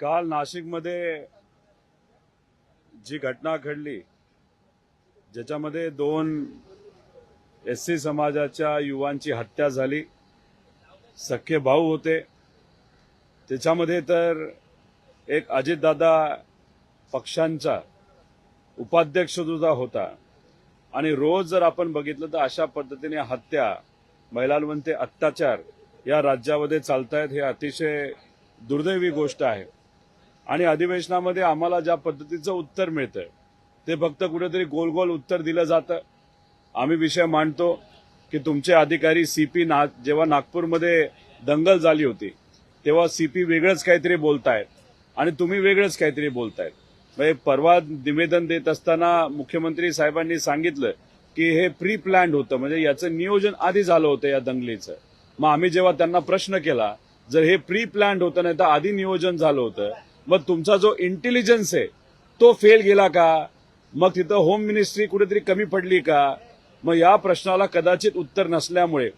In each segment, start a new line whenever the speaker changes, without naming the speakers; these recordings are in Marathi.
काल नाशिकमध्ये जी घटना घडली ज्याच्यामध्ये दोन एस सी समाजाच्या युवांची हत्या झाली सख्खे भाऊ होते. त्याच्यामध्ये तर एक अजितदादा पक्षांचा उपाध्यक्ष सुद्धा होता. आणि रोज जर आपण बघितलं तर अशा पद्धतीने हत्या महिलांवरती अत्याचार या राज्यामध्ये चालत आहेत हे अतिशय दुर्दैवी गोष्ट आहे. आणि अधिवेशनामध्ये आम्हाला ज्या पद्धतीचं उत्तर मिळतं ते फक्त कुठेतरी गोल गोल उत्तर दिलं जातं. आम्ही विषय मांडतो की तुमचे अधिकारी सीपी ना जेव्हा नागपूरमध्ये दंगल झाली होती तेव्हा सीपी वेगळंच काहीतरी बोलतायत आणि तुम्ही वेगळंच काहीतरी बोलतायत. म्हणजे परवा निवेदन देत असताना मुख्यमंत्री साहेबांनी सांगितलं की हे प्री प्लॅन्ड होतं म्हणजे याचं नियोजन आधी झालं होतं या दंगलीचं. मग आम्ही जेव्हा त्यांना प्रश्न केला जर हे प्री प्लॅन्ड होतं नाही तर आधी नियोजन झालं होतं मग तुमचा जो इंटेलिजन्स आहे तो फेल गेला का? मग तिथं होम मिनिस्ट्री कुठेतरी कमी पडली का? मग या प्रश्नाला कदाचित उत्तर नसल्यामुळे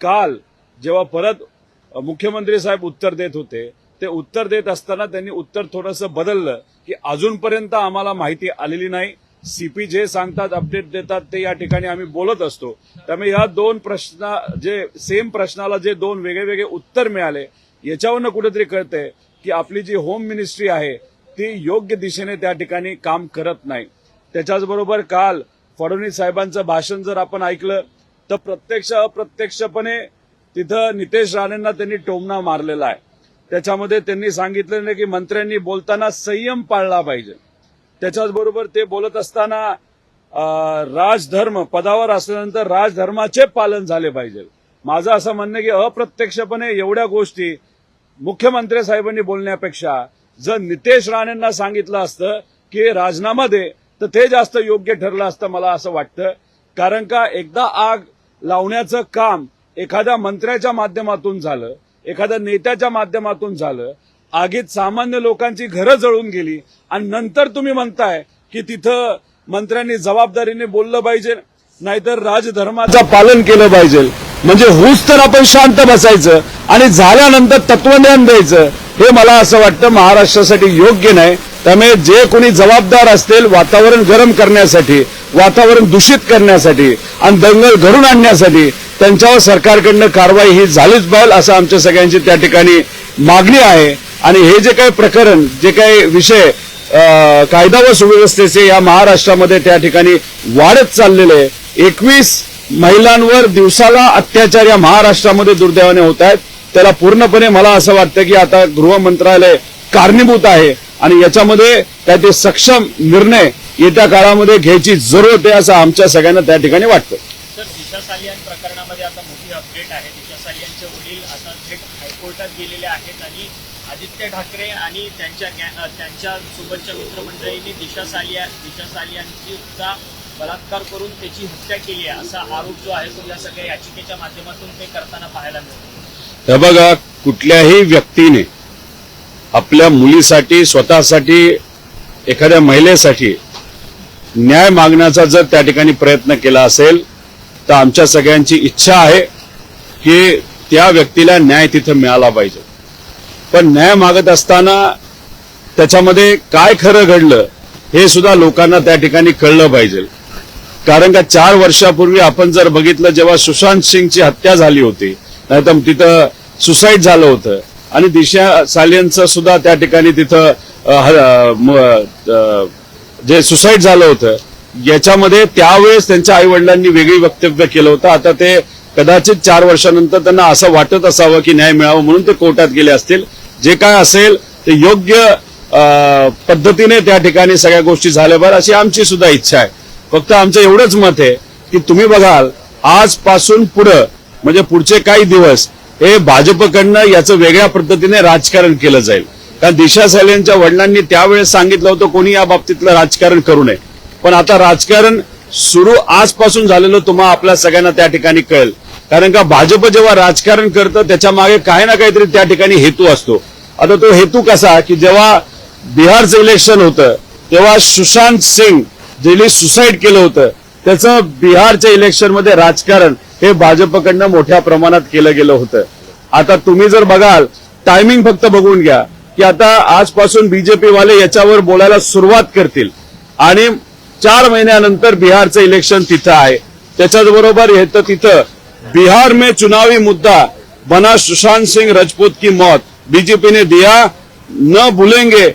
काल जेव्हा परत मुख्यमंत्री साहेब उत्तर देत होते ते उत्तर देत असताना त्यांनी उत्तर थोडंसं बदललं की अजूनपर्यंत आम्हाला माहिती आलेली नाही. सीपी जे सांगतात अपडेट देतात ते या ठिकाणी आम्ही बोलत असतो. त्यामुळे या दोन प्रश्न जे सेम प्रश्नाला जे दोन वेगळे वेगळे उत्तर मिळाले याच्यावरनं कुठेतरी कळतंय. की आपली जी होम मिनिस्ट्री आहे ती योग्य दिशेने त्या ठिकाणी काम करत नाही. त्याच्याच बरोबर काल फडणवीस साहेबांचं भाषण जर आपण ऐकलं तर प्रत्यक्ष अप्रत्यक्षपणे तिथं नितेश राणेंना त्यांनी टोमणा मारलेला आहे. त्याच्यामध्ये त्यांनी सांगितलं नाही की मंत्र्यांनी बोलताना संयम पाळला पाहिजे. त्याच्याच बरोबर ते बोलत असताना राजधर्म पदावर असल्यानंतर राजधर्माचे पालन झाले पाहिजे. माझं असं म्हणणं आहे की अप्रत्यक्षपणे एवढ्या गोष्टी मुख्यमंत्री साहेबांनी बोलण्यापेक्षा जर नितेश राणेंना सांगितलं असतं की राजीनामा दे तर ते जास्त योग्य ठरलं असतं मला असं वाटतं. कारण का एकदा आग लावण्याचं काम एखाद्या मंत्र्याच्या माध्यमातून झालं एखाद्या नेत्याच्या माध्यमातून झालं आगीत सामान्य लोकांची घरं जळून गेली आणि नंतर तुम्ही म्हणताय की तिथं मंत्र्यांनी जबाबदारीने बोललं पाहिजे नाहीतर राजधर्माचं पालन केलं पाहिजे. म्हणजे हुस तर आपण शांत बसायचं आणि झाल्यानंतर तत्वज्ञान द्यायचं. हे मला असं वाटतं महाराष्ट्रासाठी योग्य नाही. त्यामुळे जे कोणी जबाबदार असतील वातावरण गरम करण्यासाठी वातावरण दूषित करण्यासाठी आणि दंगल घडून आणण्यासाठी त्यांच्यावर सरकारकडनं कारवाई ही झालीच पाहिजे असं आमच्या सगळ्यांची त्या ठिकाणी मागणी आहे. आणि हे जे काही प्रकरण जे काही विषय कायदा व सुव्यवस्थेचे या महाराष्ट्रामध्ये त्या ठिकाणी वाढत चाललेले एकवीस महिलांवर दिवसाला अत्याचार या महाराष्ट्रामध्ये दुर्दैवाने होत आहेत. त्याला पूर्णपणे मला असं वाटतं की आता गृह मंत्रालय कारणीभूत आहे आणि याच्यामध्ये काय सक्षम निर्णय येत्या काळामध्ये घ्यायची जरूरत आहे असं आमच्या सगळ्यांना त्या ठिकाणी वाटतं.
सर दिशा सालियान प्रकरणामध्ये आता मोठी अपडेट आहे. दिशा सालियांचे वडील आता थेट हायकोर्टात गेलेले आहेत आणि आदित्य ठाकरे आणि त्यांच्या त्यांच्या सोबतच्या मित्रमंडळींनी दिशा सालिया दिशा सालियांचा बलात्कार करून त्याची हत्या केली आहे असा आरोप जो आहे तो या सगळ्या याचिकेच्या माध्यमातून ते करताना पाहायला मिळतो.
हे बघा कुठल्याही व्यक्तीने आपल्या मुलीसाठी स्वतःसाठी एखाद्या महिलेसाठी न्याय मागण्याचा जर त्या ठिकाणी प्रयत्न केला असेल तर आमच्या सगळ्यांची इच्छा आहे की त्या व्यक्तीला न्याय तिथं मिळाला पाहिजे. पण न्याय मागत असताना त्याच्यामध्ये काय खरं घडलं हे सुद्धा लोकांना त्या ठिकाणी कळलं पाहिजे. कारण का चार वर्षापूर्वी आपण जर बघितलं जेव्हा सुशांत सिंगची हत्या झाली होती नाहीतर तिथं सुसाईड झालं होतं. आणि दिशा सालियनचं सुद्धा त्या ठिकाणी तिथं जे सुसाईड झालं होतं याच्यामध्ये त्यावेळेस त्यांच्या आई वडिलांनी वेगळी वक्तव्य केलं होतं. आता ते कदाचित चार वर्षानंतर त्यांना असं वाटत असावं की न्याय मिळावा म्हणून ते कोर्टात गेले असतील. जे काय असेल ते योग्य अ, पद्धतीने त्या ठिकाणी सगळ्या गोष्टी झाल्या बरं अशी आमची सुद्धा इच्छा आहे. फक्त आमचं एवढंच मत आहे की तुम्ही बघाल आजपासून पुढं म्हणजे पुढचे काही दिवस हे भाजपकडनं याचं वेगळ्या पद्धतीने राजकारण केलं जाईल. कारण दिशा सालेंच्या वडिलांनी त्यावेळेस सांगितलं होतं कोणी या बाबतीतलं राजकारण करू नये. पण आता राजकारण सुरू आजपासून झालेलं तुम्हाला आपल्या सगळ्यांना त्या ठिकाणी कळेल. कारण का भाजप जेव्हा राजकारण करतं त्याच्यामागे काही ना काहीतरी त्या ठिकाणी हेतू असतो. आता तो हेतू कसा की जेव्हा बिहारचं इलेक्शन होतं तेव्हा सुशांत सिंग ज्यांनी सुसाईड केलं होतं त्याचं बिहारच्या इलेक्शनमध्ये राजकारण हे भाजपकडनं मोठ्या प्रमाणात केलं गेलं होतं. आता तुम्ही जर बघाल टायमिंग फक्त बघून घ्या की आता आजपासून बीजेपी वाले याच्यावर बोलायला सुरुवात करतील. आणि चार महिन्यानंतर बिहारचं इलेक्शन तिथं आहे. त्याच्याच बरोबर येतं तिथं बिहार में चुनावी मुद्दा बना सुशांत सिंह राजपूत की मौत. बीजेपी ने दिया न भूलेंगे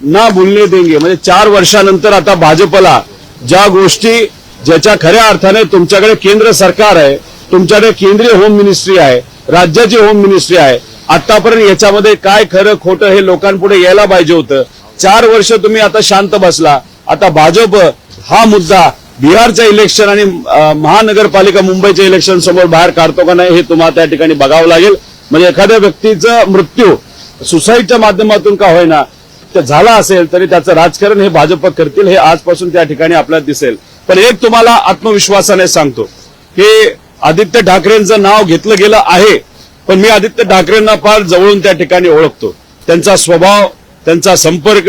ना भूलने देंगे म्हणजे चार वर्षानंतर आता भाजपला ज्या गोष्टी ज्याच्या खऱ्या अर्थाने तुमच्याकडे केंद्र सरकार आहे तुमच्याकडे केंद्रीय होम मिनिस्ट्री आहे राज्याची होम मिनिस्ट्री आहे आतापर्यंत याच्यामध्ये काय खरं खोटं हे लोकांपुढे यायला पाहिजे होतं. चार वर्ष तुम्ही आता शांत बसला. आता भाजप हा मुद्दा बिहारचं इलेक्शन आणि महानगरपालिका मुंबईच्या इलेक्शन समोर बाहेर काढतो का नाही हे तुम्हाला त्या ठिकाणी बघावं लागेल. म्हणजे एखाद्या व्यक्तीचा मृत्यू सुसाईडच्या माध्यमातून का होईना झाला असेल तरी त्याचं राजकारण हे भाजप करतील हे आजपासून त्या ठिकाणी आपल्याला दिसेल. पण एक तुम्हाला आत्मविश्वासाने सांगतो की आदित्य ठाकरेंचं नाव घेतलं गेलं आहे पण मी आदित्य ठाकरेंना फार जवळून त्या ठिकाणी ओळखतो. त्यांचा स्वभाव त्यांचा संपर्क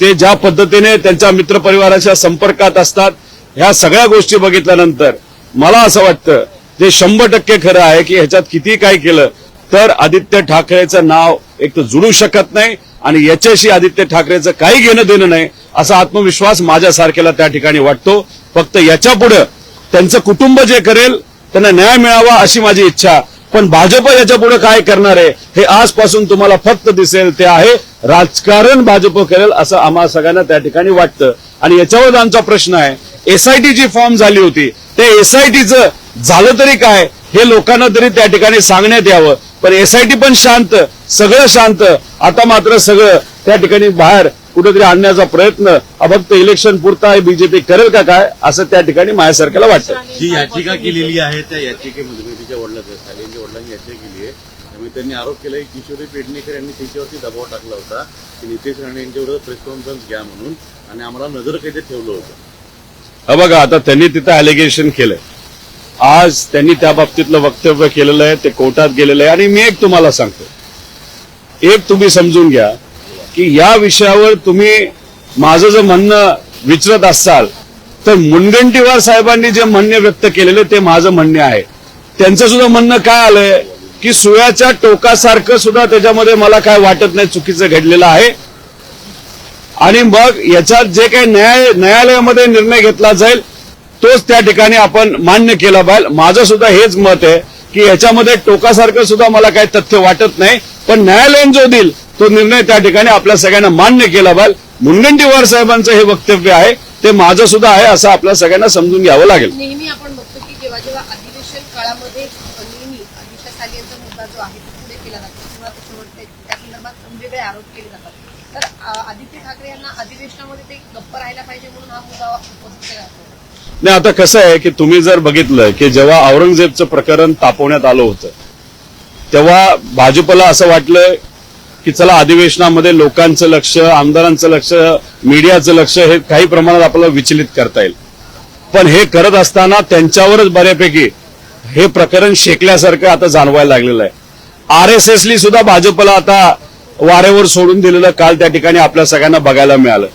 ते ज्या पद्धतीने त्यांच्या मित्रपरिवाराच्या संपर्कात असतात ह्या सगळ्या गोष्टी बघितल्यानंतर मला असं वाटतं जे शंभर टक्के खरं आहे की ह्याच्यात किती काय केलं तर आदित्य ठाकरेचं नाव एक तर जुळू शकत नाही आणि याच्याशी आदित्य ठाकरेचं काही घेणं देणं नाही असा आत्मविश्वास माझ्यासारख्याला त्या ठिकाणी वाटतो. फक्त याच्या पुढं त्यांचं कुटुंब जे करेल त्यांना न्याय मिळावा अशी माझी इच्छा. पण भाजप याच्यापुढे काय करणार आहे हे आजपासून तुम्हाला फक्त दिसेल ते आहे राजकारण भाजप करेल असं आम्हा सगळ्यांना त्या ठिकाणी वाटतं. आणि याच्यावर आमचा प्रश्न आहे एसआयटीची फॉर्म झाली होती. ते एसआयटीचं झालं तरी काय? हे लोकांना तरी त्या ठिकाणी सांगण्यात यावं. पण एसआयटी पण शांत सगळं शांत. आता मात्र सगळं त्या ठिकाणी बाहेर कुठेतरी आणण्याचा प्रयत्न फक्त इलेक्शन पुरता आहे बीजेपी करेल का काय असं त्या ठिकाणी माझ्यासारख्याला वाटतं.
जी याचिका केलेली आहे त्या याचिकेमध्ये तिच्या वडिलांच्या सालेंच्या वडिलांनी याचिका केली आहे. त्यामुळे त्यांनी आरोप केला की किशोरी पेडणेकर यांनी त्याच्यावरती दबाव टाकला होता की नितेश राणे यांच्यावर प्रेस कॉन्फरन्स घ्या म्हणून आणि आम्हाला नजर कैदेत ठेवलं होतं.
हा बघा आता त्यांनी तिथं अलिगेशन केलंय. आज त्यांनी त्या बाबतीतलं वक्तव्य केलेलं आहे ते कोर्टात गेलेलं आहे. आणि मी एक तुम्हाला सांगतो. एक तुम्ही समजून घ्या की या विषयावर तुम्ही माझं जर म्हणणं विचारत असाल तर मुनगंटीवार साहेबांनी जे म्हणणे व्यक्त केलेले ते माझं म्हणणे आहे. त्यांचं सुद्धा म्हणणं काय आलंय? की सुयाच्या टोकासारखं सुद्धा त्याच्यामध्ये मला काय वाटत नाही चुकीचं घडलेलं आहे. आणि मग याच्यात जे काही न्याय न्यायालयामध्ये निर्णय घेतला जाईल तोच त्या ठिकाणी आपण मान्य केला पाहिजे माझं सुद्धा हेच मत आहे की याच्यामध्ये टोकासारखं सुद्धा मला काही तथ्य वाटत नाही पण न्यायालयीन जो देईल तो निर्णय त्या ठिकाणी आपल्या सगळ्यांना मान्य केला पाहिजे मुनगंटीवार साहेबांचं हे वक्तव्य आहे ते माझं सुद्धा आहे असं आपल्या सगळ्यांना समजून घ्यावं लागेल.
नेहमी आपण बघतो की जेव्हा जेव्हा अधिवेशन काळामध्ये नेहमी दिशा साली यांचा मुद्दा जो आहे तो पुढे केला जातो. किंवा त्या संदर्भात वेगवेगळे आरोप केले जातात. तर आदित्य ठाकरे यांना अधिवेशनामध्ये ते गप्प राहायला पाहिजे म्हणून हा मुद्दा उपस्थित केला जातो.
नाही आता कसं आहे की तुम्ही जर बघितलं की जेव्हा औरंगजेबचं प्रकरण तापवण्यात आलं होतं तेव्हा भाजपला असं वाटलं की चला अधिवेशनामध्ये लोकांचं लक्ष आमदारांचं लक्ष मीडियाचं लक्ष हे काही प्रमाणात आपल्याला विचलित करता येईल. पण हे करत असताना त्यांच्यावरच बऱ्यापैकी हे प्रकरण शेकल्यासारखं आता जाणवायला लागलेलं आहे. आर एस एसली सुद्धा भाजपला आता वाऱ्यावर सोडून दिलेलं काल त्या ठिकाणी आपल्या सगळ्यांना बघायला मिळालं.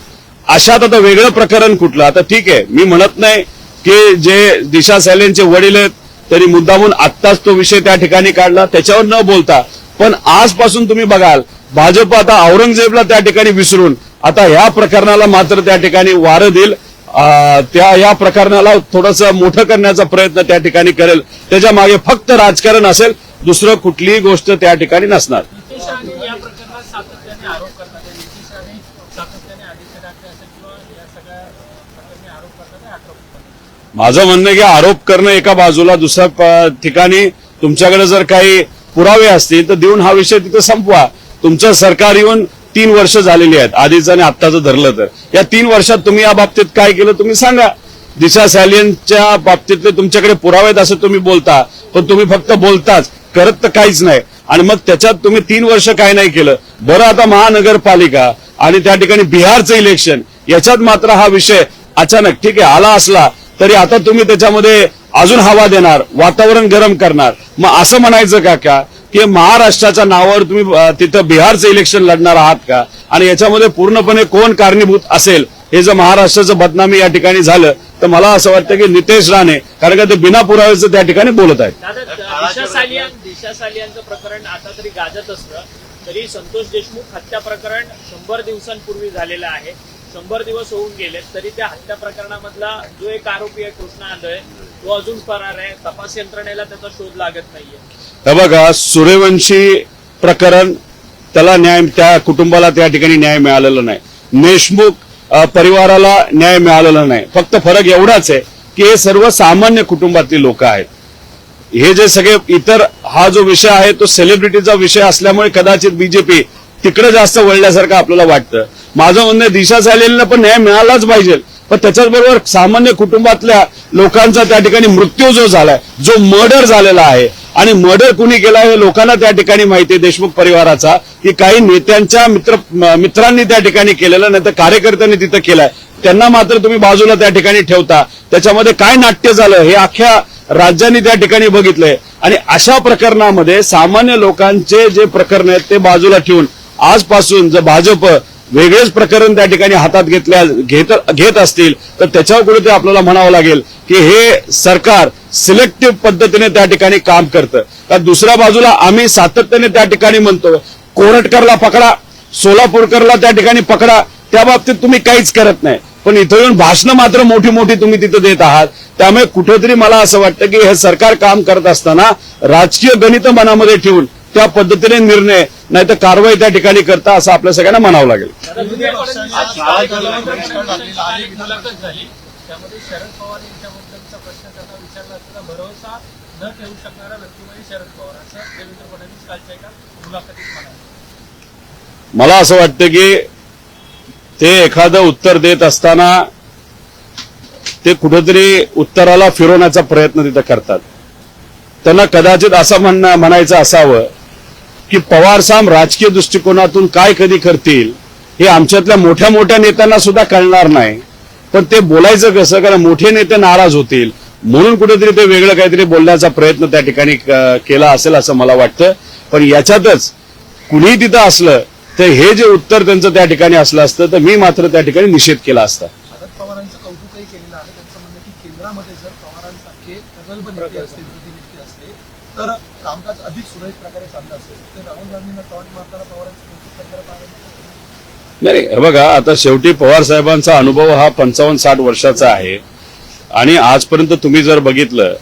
अशात आता वेगळं प्रकरण कुठलं? आता ठीक आहे मी म्हणत नाही की जे दिशा सैलेनचे वडील आहेत त्यांनी मुद्दामून आत्ताच तो विषय त्या ठिकाणी काढला त्याच्यावर न बोलता. पण आजपासून तुम्ही बघाल भाजप आता औरंगजेबला त्या ठिकाणी विसरून आता ह्या प्रकरणाला मात्र त्या ठिकाणी वारं देईल. त्या या प्रकरणाला थोडस मोठं करण्याचा प्रयत्न त्या ठिकाणी करेल. त्याच्यामागे फक्त राजकारण असेल दुसरं कुठलीही गोष्ट त्या ठिकाणी नसणार
नितीश राणे या प्रकरणात सातत्याने आरोप करतात आणि नितीश राणे सातत्याने आदित्य ठाकरे असेल किंवा या सगळ्या प्रकरणी आरोप करतात आणि आरोप करतात
माझं म्हणणं की आरोप करणं एका बाजूला दुसऱ्या ठिकाणी तुमच्याकडे जर काही पुरावे असतील तर देऊन हा विषय तिथं संपवा. तुमचं सरकार येऊन तीन वर्ष झालेली आहेत. आधीच आणि आत्ताचं धरलं तर. या तीन वर्षात तुम्ही या बाबतीत काय केलं तुम्ही सांगा. दिशा सॅलियनच्या बाबतीतले तुमच्याकडे पुरावे आहेत असं तुम्ही बोलता पण तुम्ही फक्त बोलताच. करत तर काहीच नाही. आणि मग त्याच्यात तुम्ही तीन वर्ष काय नाही केलं. बरं आता महानगरपालिका आणि त्या ठिकाणी बिहारचं इलेक्शन याच्यात मात्र हा विषय अचानक ठीक आहे आला असला तरी आता तुम्ही त्याच्यामध्ये अजून हवा देणार वातावरण गरम करणार. मग असं म्हणायचं का का की महाराष्ट्राच्या नावावर तुम्ही तिथं बिहारचं इलेक्शन लढणार आहात का? आणि याच्यामध्ये पूर्णपणे कोण कारणीभूत असेल? हे जर महाराष्ट्राचं बदनामी या ठिकाणी झालं तर मला असं वाटतं की नितेश राणे कारण का ते बिना पुराव्याचं त्या ठिकाणी बोलत आहेत.
दिशा सालियांचं प्रकरण आता तरी गाजत असलं तरी संतोष देशमुख हत्या प्रकरण शंभर दिवसांपूर्वी झालेलं आहे. शंभर दिवस होऊन गेले तरी त्या हत्या प्रकरणामधला जो एक आरोपी आहे कृष्णा आंधळे तो अजून फरार आहे. तपास यंत्रणेला त्याचा शोध लागत नाहीये.
हे बघा सूर्यवंशी प्रकरण त्याला न्याय त्या कुटुंबाला त्या ठिकाणी न्याय मिळालेला नाही. देशमुख परिवाराला न्याय मिळालेला नाही. फक्त फरक एवढाच आहे की हे सर्व सामान्य कुटुंबातली लोक आहेत. हे जे सगळे इतर हा जो विषय आहे तो सेलिब्रिटीचा विषय असल्यामुळे कदाचित बीजेपी तिकडे जास्त वळल्यासारखं आपल्याला वाटतं. माझं म्हणणं दिशा सालेंना पण न्याय मिळालाच पाहिजे. पण त्याच्याच बरोबर सामान्य कुटुंबातल्या लोकांचा त्या ठिकाणी मृत्यू जो झालाय जो मर्डर झालेला आहे आणि मर्डर कुणी केला हे लोकांना त्या ठिकाणी माहिती आहे देशमुख परिवाराचा की काही नेत्यांच्या मित्र मित्रांनी त्या ठिकाणी केलेलं नाही तर कार्यकर्त्यांनी तिथं केलंय. त्यांना मात्र तुम्ही बाजूला त्या ठिकाणी ठेवता. त्याच्यामध्ये काय नाट्य झालं हे अख्ख्या राज्यांनी त्या ठिकाणी बघितलंय. आणि अशा प्रकरणामध्ये सामान्य लोकांचे जे प्रकरण आहेत ते बाजूला ठेवून आजपासून जर भाजप वेगळेच प्रकरण त्या ठिकाणी हातात घेतल्या घेत घेत असतील तर त्याच्यावर कुठेतरी आपल्याला म्हणावं लागेल की हे सरकार सिलेक्टिव्ह पद्धतीने त्या ठिकाणी काम करतं. कारण दुसऱ्या बाजूला आम्ही सातत्याने त्या ठिकाणी म्हणतो कोरटकरला पकडा सोलापूरकरला त्या ठिकाणी पकडा त्या बाबतीत तुम्ही काहीच करत नाही. पण इथं येऊन भाषणं मात्र मोठी मोठी तुम्ही तिथं देत आहात. त्यामुळे कुठेतरी मला असं वाटतं की हे सरकार काम करत असताना राजकीय गणित मनामध्ये ठेवून त्या पद्धतीने निर्णय नाही तर कारवाई त्या ठिकाणी करता असं आपल्या सगळ्यांना म्हणावं लागेल. मला असं वाटतं की ते एखादं उत्तर देत असताना ते कुठेतरी उत्तराला फिरवण्याचा प्रयत्न तिथं करतात. त्यांना कदाचित असं म्हणणं म्हणायचं असावं की पवार साहेब राजकीय दृष्टिकोनातून काय कधी करतील हे आमच्यातल्या मोठ्या मोठ्या नेत्यांना सुद्धा कळणार नाही. पण ते बोलायचं कसं कारण मोठे नेते नाराज होतील. म्हणून कुठेतरी ते वेगळं काहीतरी बोलण्याचा प्रयत्न त्या ठिकाणी केला असेल असं मला वाटतं. पण याच्यातच कुणी तिथं असलं तर हे जे उत्तर त्यांचं त्या ठिकाणी असलं असतं तर मी मात्र त्या ठिकाणी निषेध केला असता.
तर कामकाज अधिक सुरळीत प्रकारे चाललं असेल तर राहुल गांधींना टॉट मारताना पवारांचं कौतुक करताना
नाही हे बघा आता शेवटी पवार साहेबांचा अनुभव हा पंचावन्न साठ वर्षाचा आहे. आणि आजपर्यंत तुम्ही जर बघितलं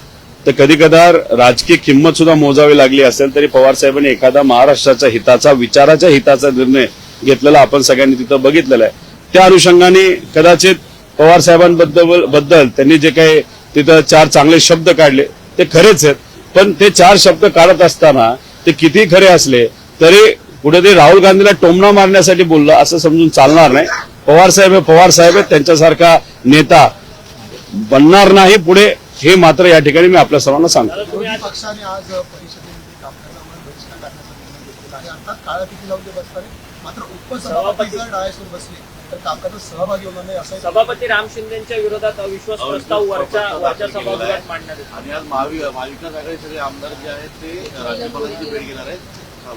तर कधी कदार राजकीय किंमत सुद्धा मोजावी लागली असेल तरी पवार साहेबांनी एखादा महाराष्ट्राच्या हिताचा विचाराच्या हिताचा निर्णय घेतलेला आपण सगळ्यांनी तिथं बघितलेला आहे. त्या अनुषंगाने कदाचित पवार साहेबांबद्दल बद्दल त्यांनी जे काही तिथं चार चांगले शब्द काढले ते खरेच आहेत. पण ते चार शब्द काढत असताना ते किती खरे असले तरी कुठेतरी राहुल गांधीला टोमणा मारण्यासाठी बोललं असं समजून चालणार नाही. पवार साहेब हे पवार साहेब आहेत त्यांच्यासारखा नेता बनणार नाही पुढे हे मात्र या ठिकाणी मी आपल्या सर्वांना सांगतो.
मात्र उपसभापती जर डायसवर बसले तर कामकाजात सहभागी होणार नाही असं
सभापती राम शिंदेच्या विरोधात अविश्वास प्रस्ताव वरच्या वरच्या सभागृहात मांडण्यात येतो.
आणि आज महावि महाविकास आघाडी सगळे आमदार जे आहेत ते राज्यपालांची भेट घेणार आहेत.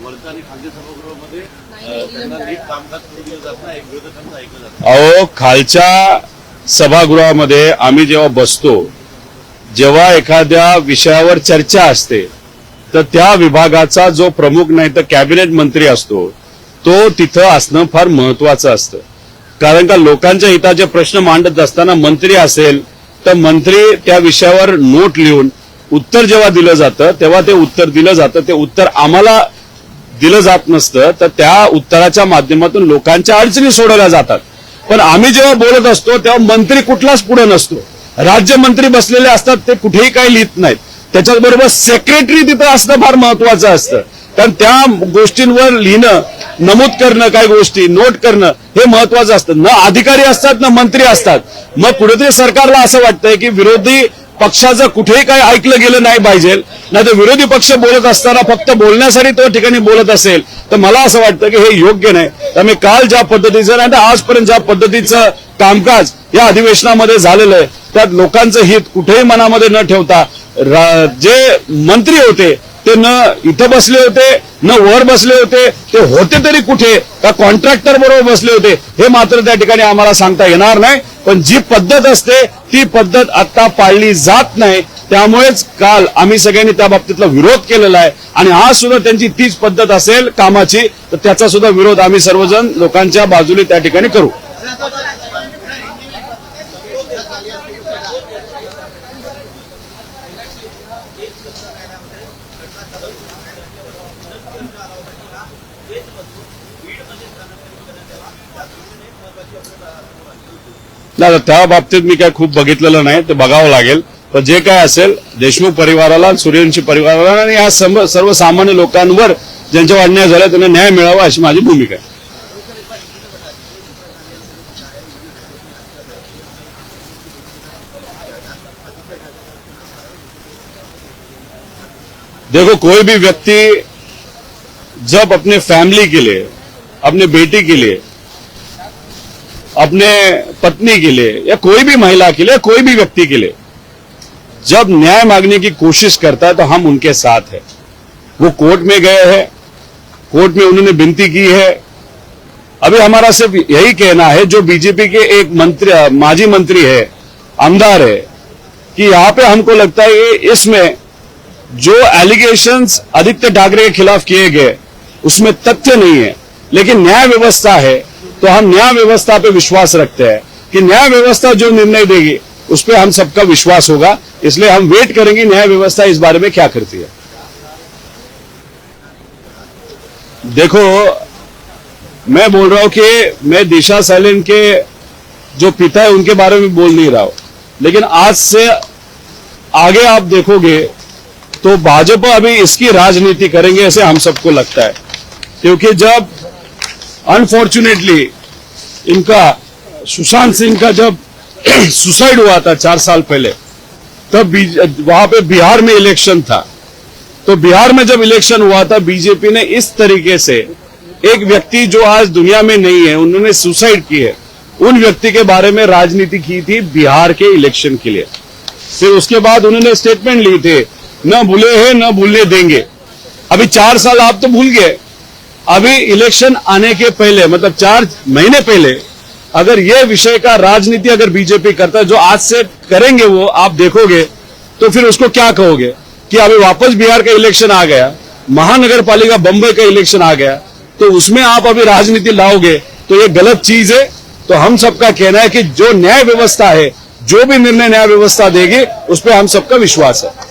वरचं आणि खालच्या सभागृहामध्ये त्यांना नीट कामकाज करू दिलं जात नाही विरोधकांचं ऐकलं जात नाही.
अहो खालच्या सभागृहामध्ये आम्ही जेव्हा बसतो जेव्हा एखाद्या विषयावर चर्चा असते तर त्या विभागाचा जो प्रमुख नाही तर कॅबिनेट मंत्री असतो तो तिथं असणं फार महत्वाचं असतं. कारण का लोकांच्या हिताचे प्रश्न मांडत असताना मंत्री असेल तर मंत्री त्या विषयावर नोट लिहून उत्तर जेव्हा दिलं जातं तेव्हा ते उत्तर दिलं जातं. ते उत्तर आम्हाला दिलं जात नसतं तर त्या उत्तराच्या माध्यमातून लोकांच्या अडचणी सोडवल्या जातात. पण आम्ही जेव्हा बोलत असतो तेव्हा मंत्री कुठलाच पुढे नसतो. राज्यमंत्री बसलेले असतात ते कुठेही काही लिहित नाहीत. त्याच्याबरोबर सेक्रेटरी तिथं असणं फार महत्वाचं असतं. कारण त्या गोष्टींवर लिहिणं नमूद करणं काही गोष्टी नोट करणं हे महत्वाचं असतं. न अधिकारी असतात ना मंत्री असतात. मग कुठेतरी सरकारला असं वाटतंय की विरोधी पक्षाचं कुठेही काही ऐकलं गेलं नाही पाहिजे नाही तर विरोधी पक्ष बोलत असताना फक्त बोलण्यासाठी तो ठिकाणी बोलत असेल तर मला असं वाटतं की हे योग्य नाही. त्यामुळे काल ज्या पद्धतीचं नाही तर आजपर्यंत ज्या पद्धतीचं कामकाज या अधिवेशनामध्ये झालेलं आहे त्यात लोकांचं हित कुठेही मनामध्ये न ठेवता जे मंत्री होते ते न इथं बसले होते न वर बसले होते ते होते तरी कुठे? का कॉन्ट्रॅक्टर बरोबर बसले होते? हे मात्र त्या ठिकाणी आम्हाला सांगता येणार नाही. पण जी पद्धत असते ती पद्धत आता पाळली जात नाही. त्यामुळेच काल आम्ही सगळ्यांनी त्या बाबतीतला विरोध केलेला आहे. आणि आज सुद्धा त्यांची तीच पद्धत असेल कामाची तर त्याचा सुद्धा विरोध आम्ही सर्वजण लोकांच्या बाजूने त्या ठिकाणी करू. नाही त्या बाबतीत मी काय खूप बघितलेलं नाही ते बघावं लागेल. पण जे काय असेल देशमुख परिवाराला सूर्यवंशी परिवाराला आणि या सर्वसामान्य लोकांवर ज्यांच्या अन्याय झाला त्यांना न्याय मिळावा अशी माझी भूमिका आहे. देखो कोई भी व्यक्ति जब अपने फैमिली के लिए अपने बेटी के लिए अपने पत्नी के लिए या कोई भी महिला के लिए, कोई भी व्यक्ति के लिए, जब न्याय मांगने की कोशिश करता है तो हम उनके साथ हैं। वो कोर्ट में गए हैं, कोर्ट में उन्होंने विनती की है। अभी हमारा सिर्फ़ यही कहना है, जो बीजेपी के एक मंत्री, माजी मंत्री है, आमदार है, कि यहाँ पे हमको लगता है इसमें जो एलिगेशंस आदित्य ठाकरे के खिलाफ किए गए, उसमें तथ्य नहीं है। लेकिन न्याय व्यवस्था है तो हम न्याय व्यवस्था पे विश्वास रखते हैं कि न्याय व्यवस्था जो निर्णय देगी, उस पर हम सबका विश्वास होगा। इसलिए हम वेट करेंगे न्याय व्यवस्था इस बारे में क्या करती है। देखो, मैं बोल रहा हूँ कि मैं दिशा सैलिन के जो पिता है, उनके बारे में बोल नहीं रहा हूँ। लेकिन आज से आगे आप देखोगे तो भाजपा अभी इसकी राजनीति करेंगे ऐसे हम सबको लगता है। क्योंकि जब अनफॉर्चुनेटली इनका सुशांत सिंह का जब सुसाइड हुआ था चार साल पहले, तब वहाँ पे बिहार में इलेक्शन था। तो बिहार में जब इलेक्शन हुआ था, बीजेपी ने इस तरीके से एक व्यक्ति जो आज दुनिया में नहीं है, उन्होंने सुसाइड की है, उन व्यक्ति के बारे में राजनीति की थी बिहार के इलेक्शन के लिए। फिर उसके बाद उन्होंने स्टेटमेंट ली थे, न भूले हैं, न भूलने देंगे। अभी चार साल आप तो भूल गए। अभी इलेक्शन आने के पहले मतलब चार महीने पहले, अगर ये विषय का राजनीति अगर बीजेपी करता है, जो आज से करेंगे वो, आप देखोगे तो फिर उसको क्या कहोगे? कि अभी वापस बिहार का इलेक्शन आ गया महानगर पालिका बंबई का इलेक्शन आ गया तो उसमें आप अभी राजनीति लाओगे तो ये गलत चीज़ है। तो हम सबका कहना है कि जो न्याय व्यवस्था है, जो भी निर्णय न्याय व्यवस्था देगी, उस पर हम सबका विश्वास है।